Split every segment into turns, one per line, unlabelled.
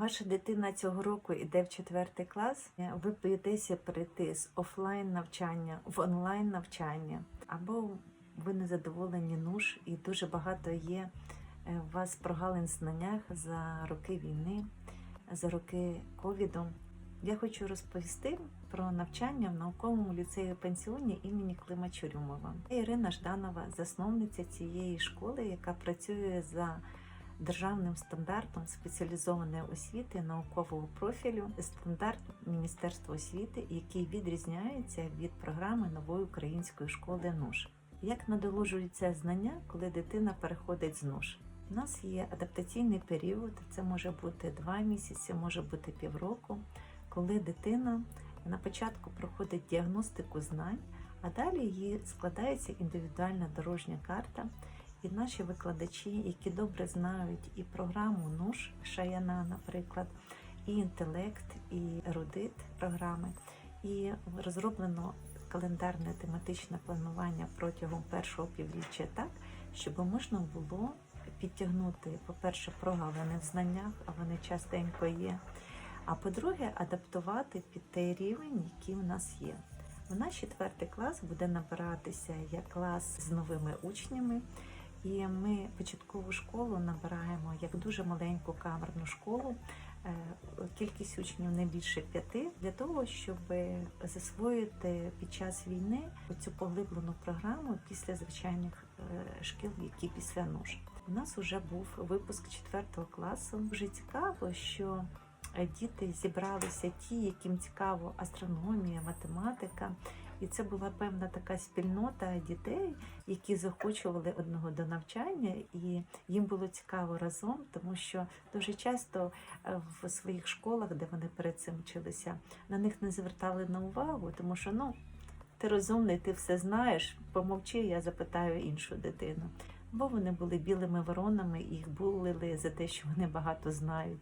Ваша дитина цього року йде в четвертий клас. Ви боїтеся перейти з офлайн навчання в онлайн навчання, або ви незадоволені нуж, і дуже багато є е, у вас прогалин знаннях за роки війни, за роки ковіду. Я хочу розповісти про навчання в науковому ліцеї пенсіоні імені Клима Чорюмова. Я Ірина Жданова, засновниця цієї школи, яка працює за державним стандартом спеціалізованої освіти наукового профілю, стандарт Міністерства освіти, який відрізняється від програми нової української школи НУШ. Як надолужуються знання, коли дитина переходить з НУШ? У нас є адаптаційний період, це може бути два місяці, може бути півроку, коли дитина на початку проходить діагностику знань, а далі її складається індивідуальна дорожня карта. І наші викладачі, які добре знають і програму НУШ Шаяна, наприклад, і інтелект, і ерудит програми, і розроблено календарне тематичне планування протягом першого півріччя так, щоб можна було підтягнути, по-перше, прогалини в знаннях, а вони частенько є. А по-друге, адаптувати під той рівень, який у нас є. У нас четвертий клас буде набиратися як клас з новими учнями. І ми початкову школу набираємо як дуже маленьку камерну школу, е, кількість учнів не більше п'яти, для того, щоб засвоїти під час війни цю поглиблену програму після звичайних е, шкіл, які після НУШ. У нас вже був випуск четвертого класу. Дуже цікаво, що е, діти зібралися ті, яким цікаво астрономія, математика. І це була певна така спільнота дітей, які захочували одного до навчання, і їм було цікаво разом, тому що дуже часто е, в своїх школах, де вони перед цим вчилися, на них не звертали на увагу, тому що ну ти розумний, ти все знаєш. Помовчи, я запитаю іншу дитину. Бо вони були білими воронами, їх булили за те, що вони багато знають.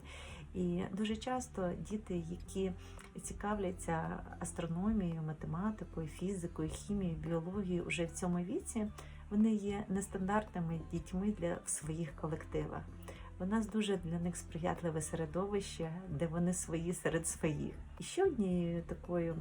І дуже часто діти, які цікавляться астрономією, математикою, фізикою, хімією, біологією вже в цьому віці, вони є нестандартними дітьми для своїх колективах. У нас дуже для них сприятливе середовище, де вони свої серед своїх. І ще однією такою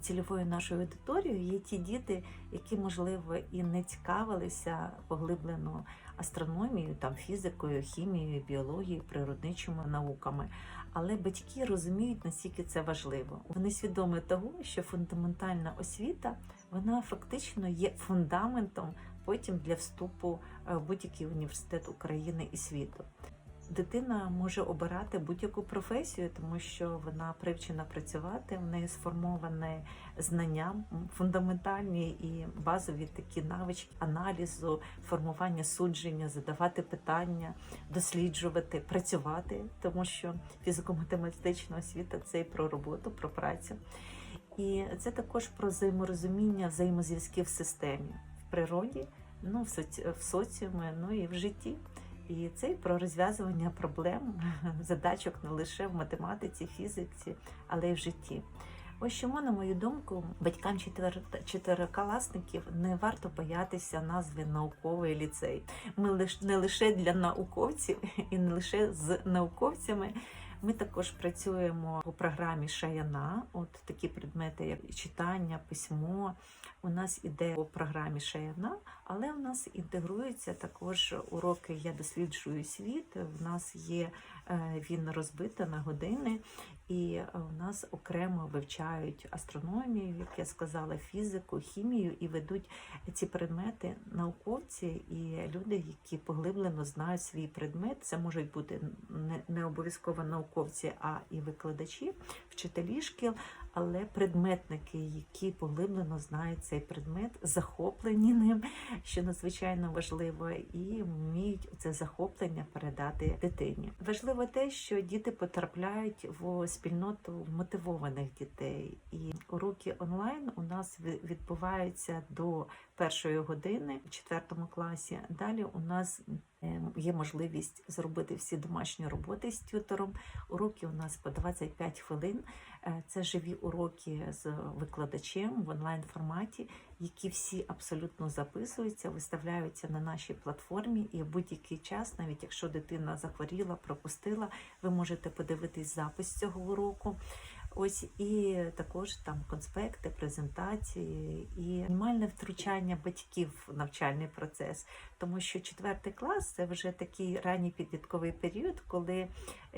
цільовою нашою аудиторією є ті діти, які, можливо, і не цікавилися поглиблено астрономією, там фізикою, хімією, біологією, природничими науками. Але батьки розуміють, наскільки це важливо. Вони свідомі того, що фундаментальна освіта вона фактично є фундаментом потім для вступу е, в будь-який університет України і світу. Дитина може обирати будь-яку професію, тому що вона привчена працювати, в неї сформоване знання, фундаментальні і базові такі навички аналізу, формування судження, задавати питання, досліджувати, працювати, тому що фізико-математична освіта це і про роботу, про працю. І це також про взаєморозуміння, взаємозв'язки в системі, в природі, ну в соціумі, ну і в житті. І це про розв'язування проблем, задачок не лише в математиці, фізиці, але й в житті. Ось чому, на мою думку, батькам чотирикласників не варто боятися назви науковий ліцей. Ми не лише для науковців і не лише з науковцями. Ми також працюємо у програмі Шаяна. От такі предмети, як читання, письмо. У нас іде у програмі Шаяна, але у нас інтегруються також уроки Я досліджую світ. В нас є е, він розбито на години, і е, у нас окремо вивчають астрономію, як я сказала, фізику, хімію і ведуть ці предмети науковці і люди, які поглиблено знають свій предмет. Це можуть бути не обов'язково науковці, а і викладачі, вчителі шкіл, але предметники, які поглиблено знають цей предмет, захоплені ним, що надзвичайно важливо, і вміють це захоплення передати дитині. Важливо те, що діти потрапляють в спільноту мотивованих дітей, і уроки онлайн у нас відбуваються до першої години в четвертому класі. Далі у нас є можливість зробити всі домашні роботи з тютором. Уроки у нас по 25 хвилин. Е, Це живі уроки з викладачем в онлайн форматі, які всі абсолютно записуються, виставляються на нашій платформі. І в будь-який час, навіть якщо дитина захворіла, пропустила, ви можете подивитись запис цього уроку. Ось і також там конспекти, презентації і мінімальне втручання батьків в навчальний процес, тому що четвертий клас це вже такий ранній підлітковий період, коли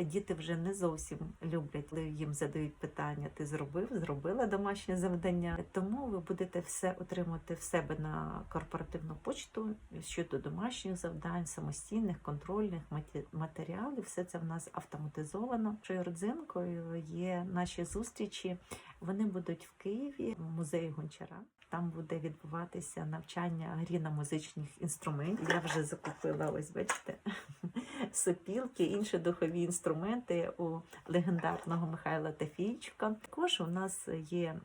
діти вже не зовсім люблять, коли їм задають питання: ти зробив, зробила домашнє завдання. Тому ви будете все отримувати в себе на корпоративну почту щодо домашніх завдань, самостійних, контрольних матеріалів. Все це в нас автоматизовано. Що родзинкою є наші зустрічі. Вони будуть в Києві, в музеї Гончара. Там буде відбуватися навчання грі на музичних інструментів. Я вже закупила, ось бачите, сопілки, інші духові інструменти у легендарного Михайла Тафійчука. Також у нас є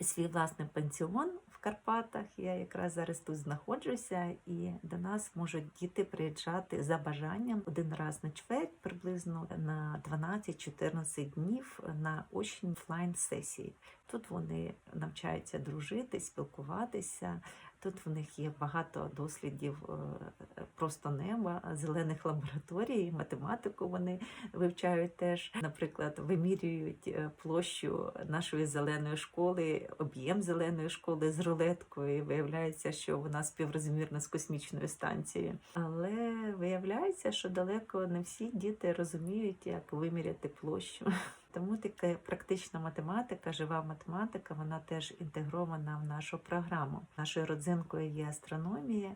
свій власний пансіон Карпатах. Я якраз зараз тут знаходжуся, і до нас можуть діти приїжджати за бажанням один раз на чверть, приблизно на 12-14 днів на очні офлайн сесії. Тут вони навчаються дружити, спілкуватися. Тут в них є багато дослідів е, просто неба, зелених лабораторій, математику вони вивчають теж. Наприклад, вимірюють е, площу нашої зеленої школи, об'єм зеленої школи з рулеткою. І виявляється, що вона співрозмірна з космічною станцією. Але виявляється, що далеко не всі діти розуміють, як виміряти площу. Тому така практична математика, жива математика, вона теж інтегрована в нашу програму. Нашою родзинкою є астрономія,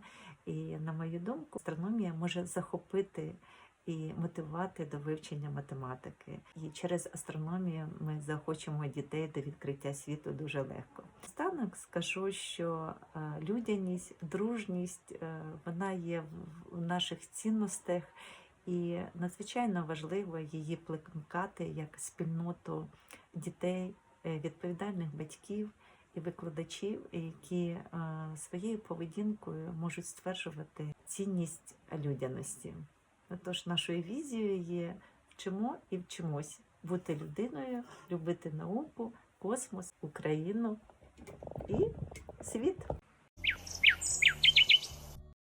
і на мою думку, астрономія може захопити і мотивувати до вивчення математики. І через астрономію ми захочемо дітей до відкриття світу дуже легко. Останок скажу, що е, людяність, дружність е, вона є в наших цінностях. І надзвичайно важливо її плекати як спільноту дітей, е, відповідальних батьків і викладачів, які е, своєю поведінкою можуть стверджувати цінність людяності. Отож, нашою візією є вчимо і вчимось бути людиною, любити науку, космос, Україну і світ.